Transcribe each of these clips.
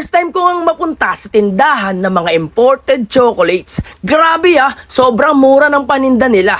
First time ko ngang mapunta sa tindahan ng mga imported chocolates. Grabe ah, sobrang mura ng paninda nila.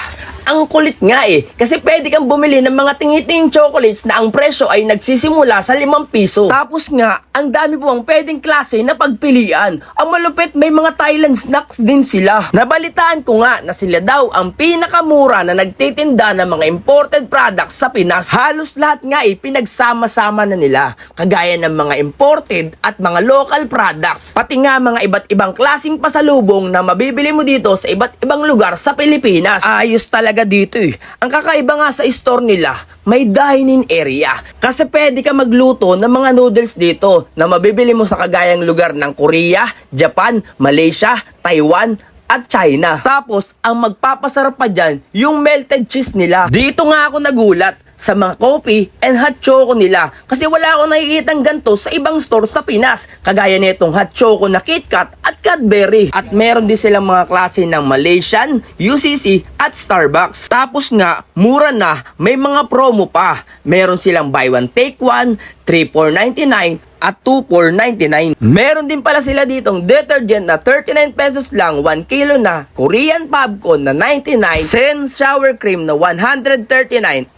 Ang kulit nga eh, kasi pwede kang bumili ng mga tingiting chocolates na ang presyo ay nagsisimula sa 5 piso. Tapos nga, ang dami po ang pwedeng klase na pagpilian. Ang malupit may mga Thailand snacks din sila. Nabalitaan ko nga na sila daw ang pinakamura na nagtitinda ng mga imported products sa Pinas. Halos lahat nga eh, pinagsama-sama na nila. Kagaya ng mga imported at mga local products. Pati nga mga iba't ibang klasing pasalubong na mabibili mo dito sa iba't ibang lugar sa Pilipinas. Ayos talaga dito eh. Ang kakaiba nga sa store nila, may dining area. Kasi pwede ka magluto ng mga noodles dito na mabibili mo sa kagayang lugar ng Korea, Japan, Malaysia, Taiwan, at China. Tapos, ang magpapasarap pa dyan, yung melted cheese nila. Dito nga ako nagulat sa mga coffee and hot choco nila. Kasi wala akong nakikitang ganito sa ibang store sa Pinas. Kagaya nitong hot choco na KitKat at Cadbury. At meron din silang mga klase ng Malaysian, UCC at Starbucks. Tapos nga, mura na, may mga promo pa. Meron silang buy one take one, 3 for 99 at 2 for 99. Meron din pala sila ditong detergent na 39 pesos lang, 1 kilo na, Korean popcorn na 99, Sen shower cream na 139,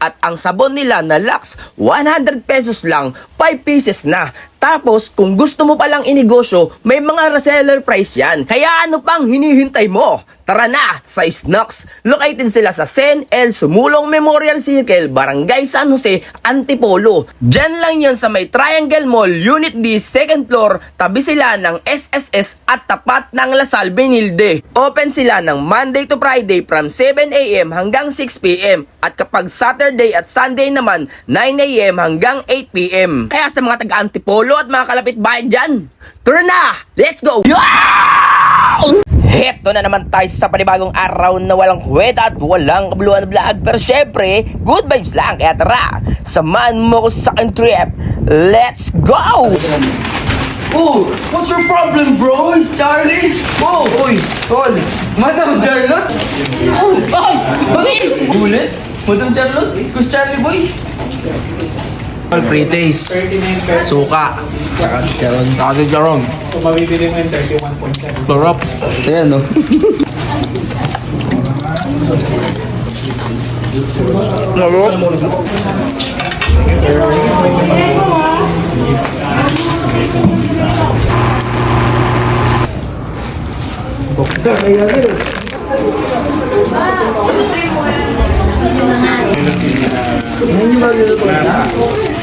at ang sabon nila na Lux, 100 pesos lang, 5 pieces na. Tapos, kung gusto mo palang inegosyo, may mga reseller price yan. Kaya ano pang hinihintay mo? Tara na sa Snacks. Located sila sa Sen El Sumulong Memorial Circle, Barangay San Jose, Antipolo. Diyan lang yan sa may Triangle Mall, Unit D, second floor. Tabi sila ng SSS at tapat ng Lasal Benilde. Open sila ng Monday to Friday from 7am hanggang 6pm. At kapag Saturday at Sunday naman, 9am hanggang 8pm. Kaya sa mga taga Antipolo at mga kalapit bahay dyan, tara na! Let's go! Heto na naman tayo sa panibagong araw na walang kweta at walang kabuluhan vlog. Pero syempre, good vibes lang. Kaya tara, samahan mo ko sa aking trip. Let's go! Oh, what's your problem, bro? It's Charlie. Oh, oy, tol. Madam Charlotte? Oh, ay, bakit? Ulit? Madam Charlotte? Who's Charlie boy? Free taste. Suka. Saka charon. Saka si charon. Kung mabibili mo yung 31.7. Sarap. Ayan, no? Sarap.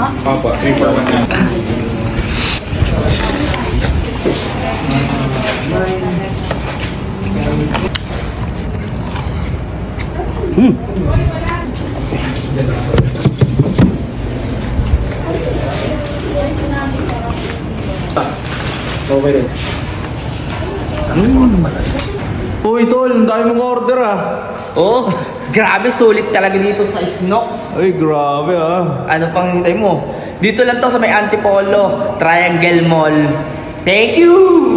naman. Papa, 3 for 1 yan. Okay rin. Uy, tol. Ang dami mong order ah. Oh, grabe sulit talaga dito sa Snocks. Ay, grabe ah. Ano pang hintay mo? Dito lang to sa may Antipolo, Triangle Mall. Thank you!